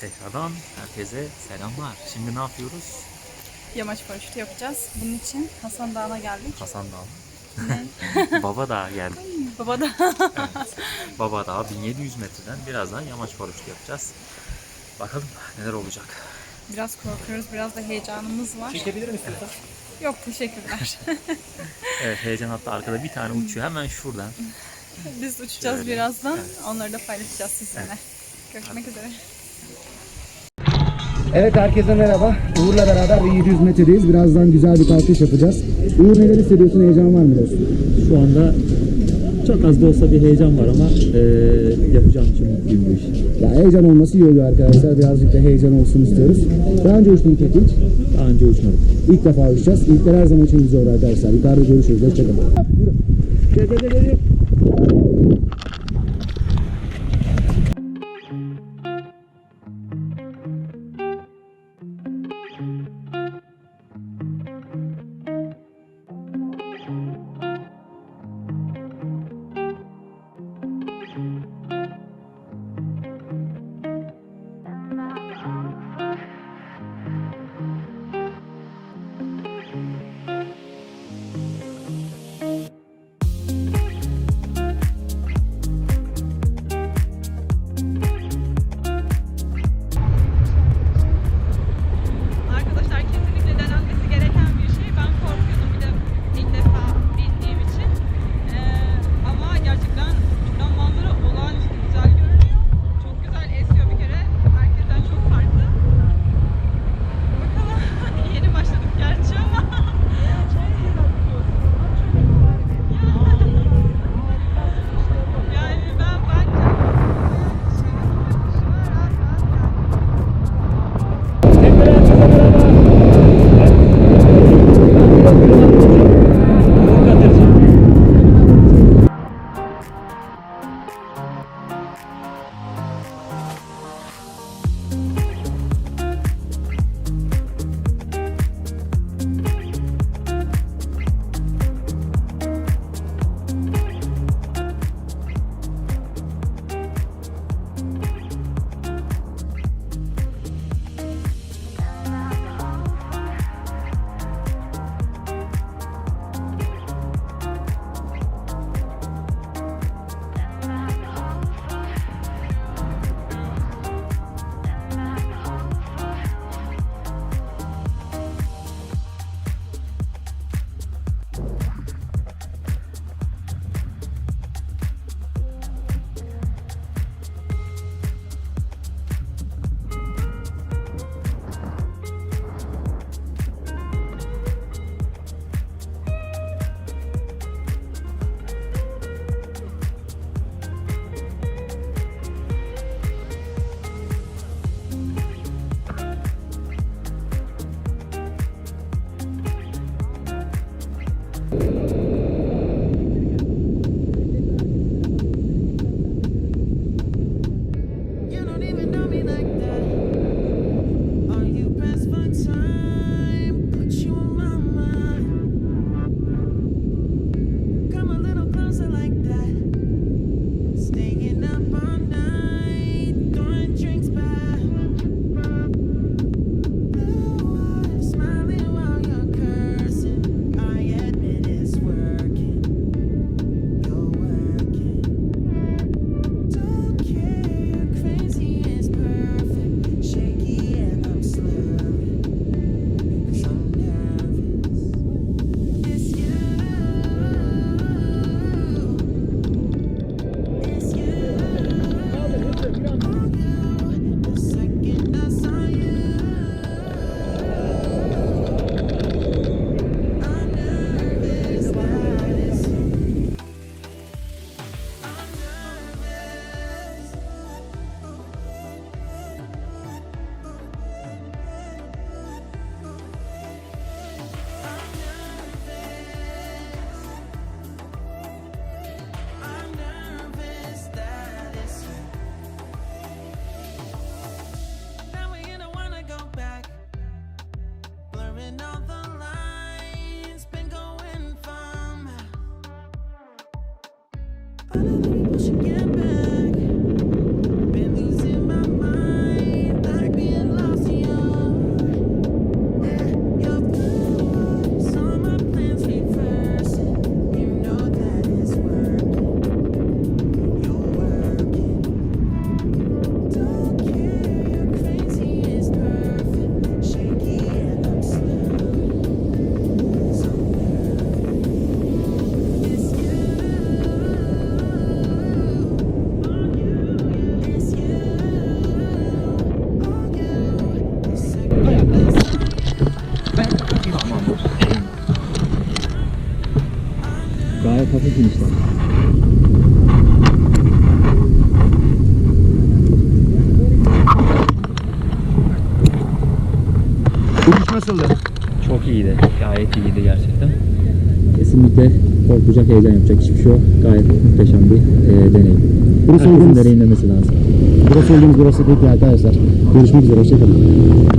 Tekrardan herkese selamlar. Şimdi ne yapıyoruz? Yamaç paraşütü yapacağız. Bunun için Hasan Dağı'na geldik. Hasan Dağı. Baba Dağı geldik. Baba da Evet. Baba Dağı 1700 metreden birazdan yamaç paraşütü yapacağız. Bakalım neler olacak. biraz korkuyoruz, biraz da heyecanımız var. Çekebilir misin? Yok teşekkürler. Evet heyecan hatta arkada bir tane uçuyor hemen şuradan. Biz uçacağız Şöyle. birazdan. Evet. Onları da paylaşacağız sizinle. Görüşmek üzere. Evet herkese merhaba. Uğur'la beraber bir 700 metredeyiz. Birazdan güzel bir kalkış yapacağız. Uğur neler hissediyorsun? Heyecan var mı dostum? Şu anda çok az da olsa bir heyecan var ama eee yapacağım için mutluyum bu işi. Ya heyecan olması iyi oluyor arkadaşlar. Birazcık da heyecan olsun istiyoruz. Daha önce uçtun peki hiç? Daha önce uçmadım. İlk defa uçacağız. İlkler her zaman için güzel olur arkadaşlar. Yukarıda görüşürüz. Hoşçakalın. Gel gel gel 하나님을 보실게 inişler. İniş nasıldı? Çok iyiydi. Gayet iyiydi gerçekten. Kesinlikle korkacak, heyecan yapacak hiçbir şey yok. Gayet muhteşem bir e, deneyim. Burası Herkesin olduğumuz, deneyimlemesi lazım. burası olduğumuz burası değil ki arkadaşlar. Görüşmek üzere. Hoşçakalın.